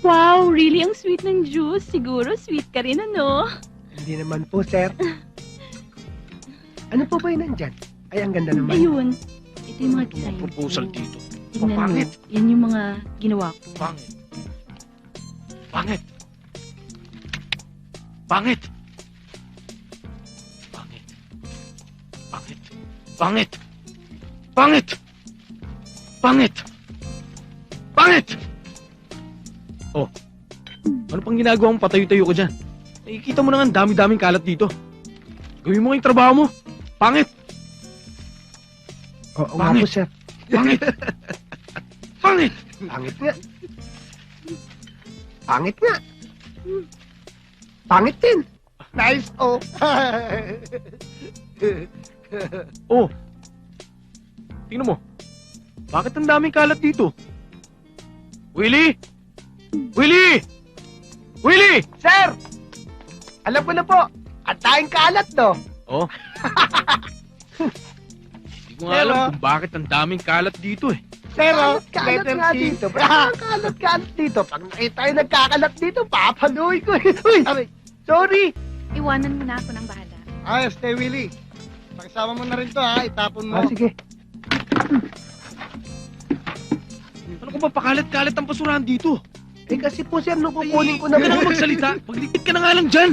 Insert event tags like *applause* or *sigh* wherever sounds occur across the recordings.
Wow, really ang sweet ng juice. Siguro sweet ka rin, ano? Hindi naman po, sir. Ano po ba yun nandyan? Ay, ang ganda naman. Ayun. Ito yung mga design Mga proposal ko. dito. Tingnan mo. Pangit. Yan yung mga ginawa ko. Pangit. Pangit. Pangit. Pangit. Pangit. Pangit. Pangit. Pangit. Pangit. Oh. Ano pang ginagawa mong patayo-tayo ko dyan? Nakikita mo na nga ang dami-daming kalat dito. Gawin mo nga yung trabaho mo. Pangit. Oo nga Pangit. po, sir. Pangit. Pangit. Pangit nga. Pangit nga. Pangit din. Nice, oh. *laughs* Oh. Tingnan mo. Bakit ang daming kalat dito? Willie! Willie! Willie! sir! Alam ko na po. Ang tayong kalat, no? Oh. Hindi ko nga Pero- alam kung bakit ang daming kalat dito eh. Sir, oh, Kalat letter nga C. dito. Ah, kalat, kalat dito. Pag nakita tayo nagkakalat dito, papanuwi ko. eh. *laughs* Uy, aray. sorry. Iwanan mo na ako ng bahala. Ayos, Tay Willie. Pakisama mo na rin to ha, itapon mo. Ah, sige. Ano kung ba pakalat-kalat ang basurahan dito? Eh, kasi po, sir, nung kukunin ko Huwag na ka na nga magsalita. Magligpit ka na nga lang dyan.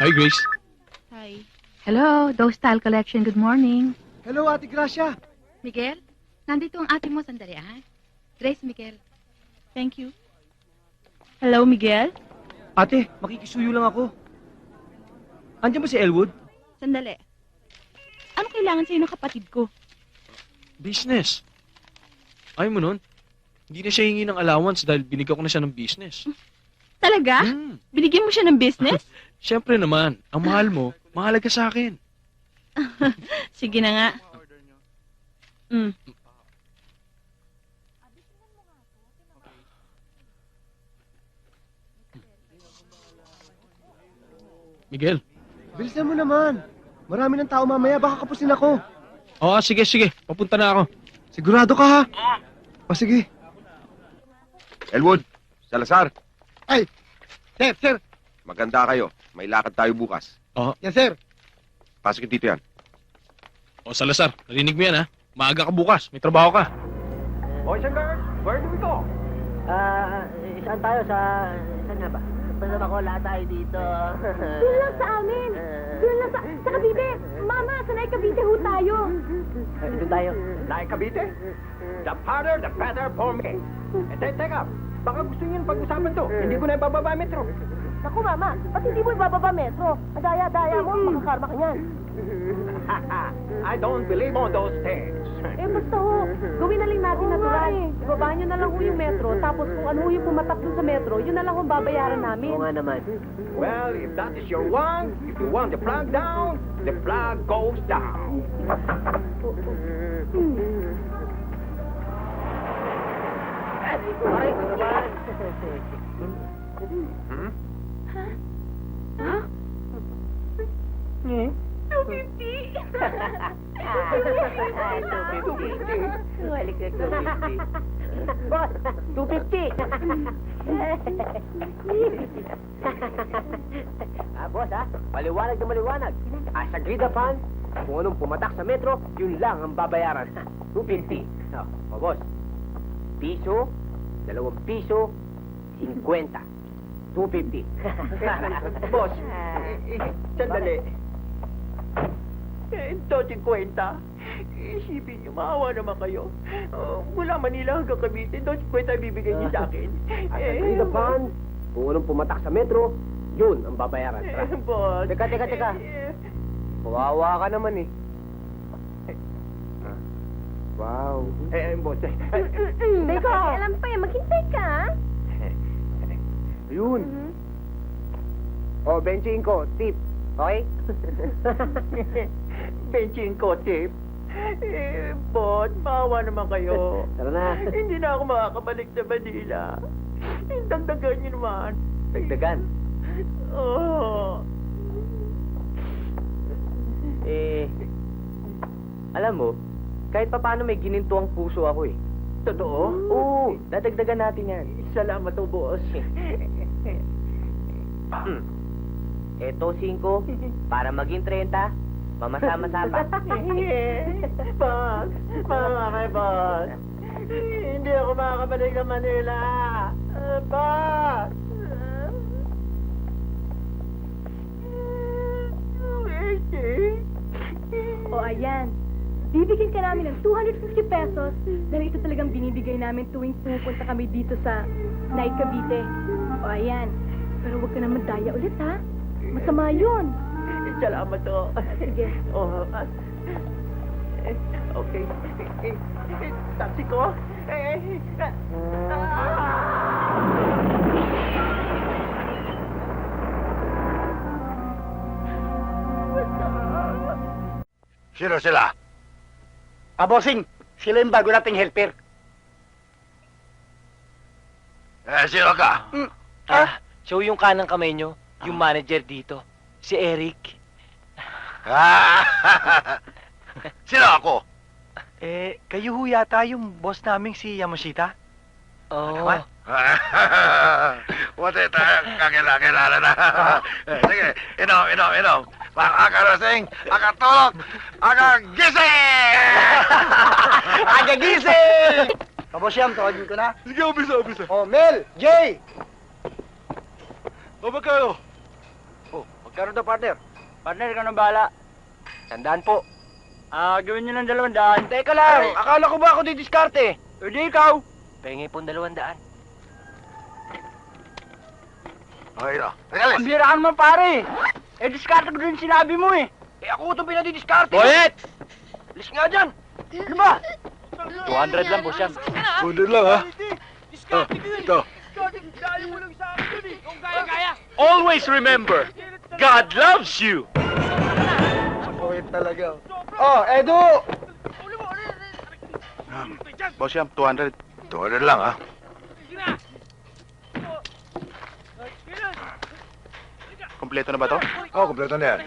Hi, Grace. Hi. Hello, Dose Style Collection. Good morning. Hello, Ate Gracia. Miguel, nandito ang ate mo sandali, ha? Grace, Miguel. Thank you. Hello, Miguel? Ate, makikisuyo lang ako. Andiyan ba si Elwood? Sandali. Ano kailangan sa'yo ng kapatid ko? Business. Ayaw mo nun? Hindi na siya hingi ng allowance dahil binigyan ko na siya ng business. Talaga? Hmm. Binigyan mo siya ng business? *laughs* Siyempre naman, ang mahal mo, mahalaga sa akin. *laughs* Sige na nga. Mm. Miguel. Bilisan mo naman. Marami ng tao mamaya, baka kapusin ako. Oo, sige, sige. Papunta na ako. Sigurado ka, ha? O, sige. Elwood, Salazar, Sir, sir. maganda kayo. May lakad tayo bukas. Yes, sir. Pasok dito yan. O, Salazar, narinig mo yan, ha? Maaga ka bukas. May trabaho ka. Boys and girls, where do we go? Ah, saan tayo sa... Saan nga ba? Basta ako lahat tayo dito. Doon lang sa amin. Doon lang sa... Sa Cavite. Mama, sanay Cavite ho tayo. Eh, Doon tayo. Like Cavite? The harder, the better for me. Eh, te- teka, baka gusto niyo pag-usapan to. Hindi ko na ibababa metro. Naku, Mama, ba't hindi mo ibababa metro? Adaya-daya mo, makakarma ka niyan. *laughs* I don't believe on those things. Eh, basta ho, gawin na lang natin natural. Ibaba niyo na lang ho yung metro, tapos kung ano ho yung pumatak dun sa metro, yun na lang ho babayaran namin. Oo nga naman. Well, if that is your want, if you want the flag down, the flag goes down. Aray, ano naman? *laughs* ah, boss ha? Maliwanag na maliwanag. As agreed upon, kung anong pumatak sa metro, yun lang ang babayaran. *laughs* 250. Oh, oh, boss. Piso, dalawang piso, 50. 250. *laughs* Boss, eh, eh, sandali. Eh, Ito, 50. Isipin niyo, maawa naman kayo. Uh, mula Manila hanggang Cavite, ito, 50 ibibigay niyo sa akin. As agreed upon, kung anong pumatak sa metro, yun ang babayaran. Eh, Tara. boss. Teka, teka, teka. Eh, Kawawa ka naman eh. Wow. Eh, eh, boss. Eh, eh, *laughs* Teka, alam pa yan, maghintay ka, ha? Yun. O, oh, benching ko. Tip. Okay? *laughs* *laughs* benching ko, tip. Eh, boss, maawa naman kayo. *laughs* Tara na. Hindi na ako makakabalik sa Manila. Dagdagan niyo naman. Dagdagan. Oh. Eh, alam mo, kahit pa paano may gininto ang puso ako eh. Totoo? Oo, dadagdagan natin yan. Salamat po, boss. *laughs* Hmm. Eto, 5, para maging 30, mamasama-sama. boss, mga kay boss. Hindi ako makakabalik ng Manila. Uh, boss! O ayan, bibigyan ka namin ng 250 pesos dahil ito talagang binibigay namin tuwing pupunta kami dito sa Night Cavite. O ayan, pero huwag ka naman daya ulit ha. Masama yun. Salamat to. Sige. *laughs* Oh, ah, eh, okay. Eh, eh, Taxi ko. Eh, ah! Sino sila? Ah, bossing. Sila yung bago nating helper. Eh, sino ka? Ah, siya yung kanang kamay nyo, yung manager dito. Si Eric. Ah, *laughs* sino ako? Eh, kayo ho yata yung boss naming si Yamashita? Oo. Ano Buti tayo kakilala na. Eh, *laughs* Sige, inom, inom, inom. Makakarasing, akatulog, *laughs* akagising! akagising! Kabosyam, tawagin ko na. Sige, obisa, obisa. Oh, Mel, Jay! O, magkano? Oh, magkaroon daw partner. Partner, ikaw nang bahala. Tandaan po. Ah, gawin nyo ng dalawang daan. Teka lang, akala ko ba ako didiskarte? O di ikaw. Pengi pong dalawang daan. Okay, no. Regalis! Pambira ka naman pare. Eh, diskarte ko din sinabi mo eh. Eh, ako itong pinadidiskarte. Boyet! Alis nga dyan. Ano ba? 200 lang, boss yan. Kunin lang, ha? Oh, ito. Always remember, God loves you. Kuwit talaga. Oh, Edu! Boss Yam, 200. 200 lang, ha? Kompleto na ba to? Oh, kompleto na yan.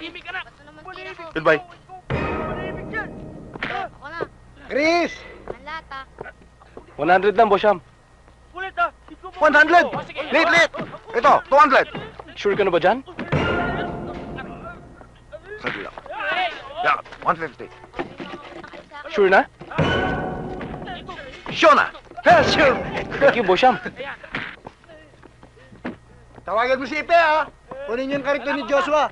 Goodbye. Chris! 100 lang, boss Yam. 100! Late, late! Ito, 200! Sure ka na ba dyan? 150. Sure na? Sure na! Sure! Thank you, boss Yam. Tawagan mo si Ipe, ha? Kunin yung karito ni Joshua.